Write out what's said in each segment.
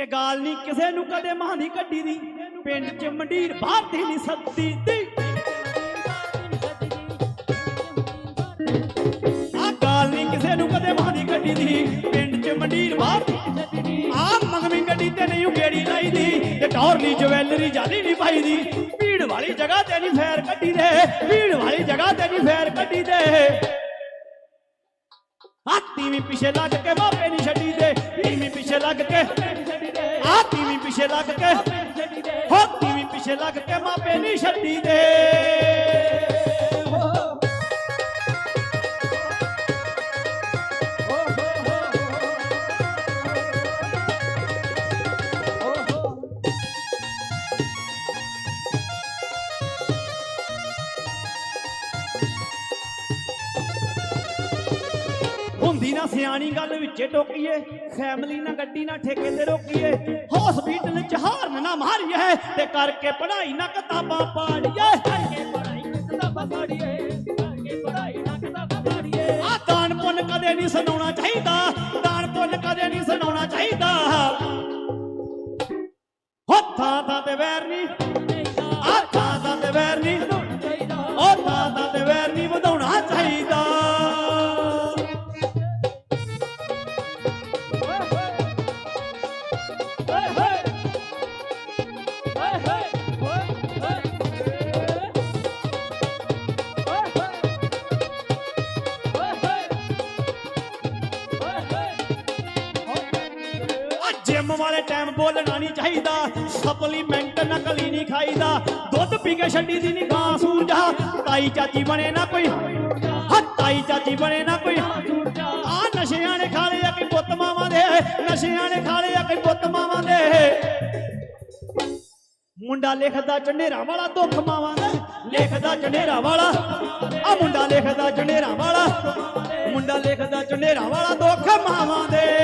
ਕਿ ਗਾਲ ਨਹੀਂ, ਕਿਸੇ ਨੂੰ ਕਦੇ ਮਾਂ ਦੀ ਕੱਢੀ ਦੀ ਪਿੰਡ 'ਚ ਮੰਡੀਰ ਬਾਹਰ ਦੀ ਨਹੀਂ ਸੱਦੀ ਦੀ। ਆ ਗਾਲ ਨਹੀਂ, ਕਿਸੇ ਨੂੰ ਕਦੇ ਮਾਂ ਕੱਢੀ ਦੀ ਪਿੰਡ 'ਚ ਮੰਡੀਰ ਬਾਹਰ ਆ ਮੰਗਵੀਂ ਗੱਡੀ ਤੇ ਨਹੀਂ ਉਗੇੜੀ ਲਾਈ ਦੀ ਤੇ ਟੌਰਲੀ ਜਵੈਲਰੀ ਜਾਲੀ ਨਹੀਂ ਪਾਈ ਦੀ ਭੀੜ ਵਾਲੀ ਜਗ੍ਹਾ ਤੇ ਨਹੀਂ ਫੇਰ ਕੱਢੀ ਦੇ ਭੀੜ ਵਾਲੀ ਜਗ੍ਹਾ ਤੇ ਨਹੀਂ ਫੇਰ ਕੱਢੀ ਦੇ ਹਾਥੀ ਵੀ ਪਿਛੇ ਲੱਗ ਕੇ ਮਾਪੇ ਨਹੀਂ ਛੱਡੀ ਦੇ ਤੀਵੀਂ ਪਿਛੇ ਲੱਗ ਕੇ ਆ ਤੀਵੀਂ ਪਿੱਛੇ ਲੱਗ ਕੇ ਹੋ ਤੀਵੀਂ ਪਿੱਛੇ ਲੱਗ ਕੇ ਮਾਪੇ ਨਹੀਂ ਛੱਡੀ ਦੇ। ਹੁੰਦੀ ਨਾ ਸਿਆਣੀ ਗੱਲ ਵਿੱਚੇ ਟੋਕੀਏ ਫੈਮਿਲੀ ਨਾ ਗੱਡੀ ਨਾ ਠੇਕੇ ਤੇ ਰੋਕੀਏ। ਹਸਪੀਟਲ ਚ ਹਾਰਨ ਨਾ ਮਾਰੀਏ ਤੇ ਕਰਕੇ ਪੜ੍ਹਾਈ ਨਾ ਕਿਤਾਬਾਂ ਪਾੜੀਏ। ਕਰਕੇ ਪੜ੍ਹਾਈ ਨਾ ਕਿਤਾਬਾਂ ਪਾੜੀਏ। ਵਾਲੇ ਬੋਲਣਾ ਨਹੀਂ ਚਾਹੀਦਾ। ਸਪਲੀਮੈਂਟ ਨਕਲੀ ਨਹੀਂ ਖਾਈਦਾ। ਦੁੱਧ ਪੀ ਕੇ ਛੱਡੀ ਦੀ ਨਹੀਂ ਗਾਂ ਸੂਰਜਾ। ਤਾਈ ਚਾਚੀ ਬਣੇ ਨਾ ਕੋਈ। ਹਾਂ, ਤਾਈ ਚਾਚੀ ਬਣੇ ਨਾ ਕੋਈ। ਆ ਨਸ਼ਿਆਂ ਨੇ ਖਾ ਲਿਆ ਕਿ ਪੁੱਤ ਮਾਵਾਂ ਦੇ। ਨਸ਼ਿਆਂ ਨੇ ਖਾ ਲਿਆ ਕਿ ਪੁੱਤ ਮਾਵਾਂ ਦੇ। ਮੁੰਡਾ ਲਿਖਦਾ ਚੰਡੇਰਾ ਵਾਲਾ, ਦੁੱਖ ਮਾਵਾਂ ਦਾ। ਲਿਖਦਾ ਚੰਡੇਰਾ ਵਾਲਾ। ਆ ਮੁੰਡਾ ਲਿਖਦਾ ਚੰਡੇਰਾ ਵਾਲਾ। ਮੁੰਡਾ ਲਿਖਦਾ ਚੰਡੇਰਾ ਵਾਲਾ, ਦੁੱਖ ਮਾਵਾਂ ਦੇ।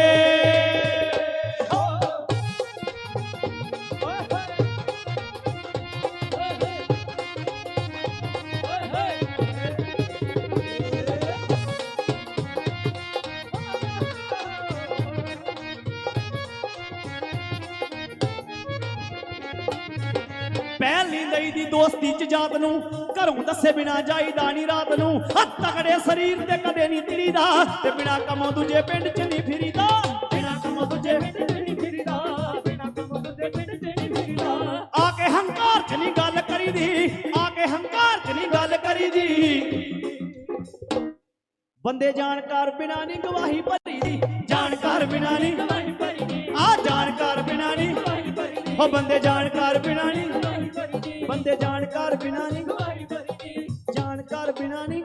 ਪਹਿਲੀ ਲਈ ਦੀ ਦੋਸਤੀ ਚ ਜਾਤ ਨੂੰ, ਘਰੋਂ ਦੱਸੇ ਬਿਨਾ ਜਾਈਦਾ ਨਹੀਂ ਰਾਤ ਨੂੰ। ਹੱਥ ਤਕੜੇ ਸਰੀਰ ਤੇ ਕਦੇ ਨਹੀਂ ਤੀਰੀਦਾ, ਤੇ ਬਿਨਾ ਕੰਮੋਂ ਦੂਜੇ ਪਿੰਡ ਚ ਨਹੀਂ ਫਿਰੀਦਾ। ਬਿਨਾ ਕੰਮੋਂ ਦੂਜੇ ਪਿੰਡ ਚ ਨਹੀਂ ਫਿਰੀਦਾ, ਬਿਨਾ ਕੰਮੋਂ ਦੂਜੇ ਪਿੰਡ ਚ ਨਹੀਂ ਫਿਰੀਦਾ। ਆ ਕੇ ਹੰਕਾਰ ਚ ਨਹੀਂ ਗੱਲ ਕਰੀਦੀ, ਆ ਕੇ ਹੰਕਾਰ ਚ ਨਹੀਂ ਗੱਲ ਕਰੀਦੀ। ਬੰਦੇ ਜਾਣਕਾਰ ਬਿਨਾ ਨਹੀਂ ਗਵਾਹੀ ਭਰੀ ਦੀ ਜਾਣਕਾਰ ਬਿਨਾ ਨਹੀਂ ਗਵਾਹੀ ਭਰੀ ਆ ਜਾਣਕਾਰ ਬਿਨਾ ਨਹੀਂ ਗਵਾਹੀ ਭਰੀ ਦੀ ਉਹ ਬੰਦੇ ਜਾਣਕਾਰ ਬਿਨਾ ਨਹੀਂ। ਗਵਾਹੀ ਭਰੀ ਜਾਣਕਾਰ ਬਿਨਾ ਨਹੀਂ।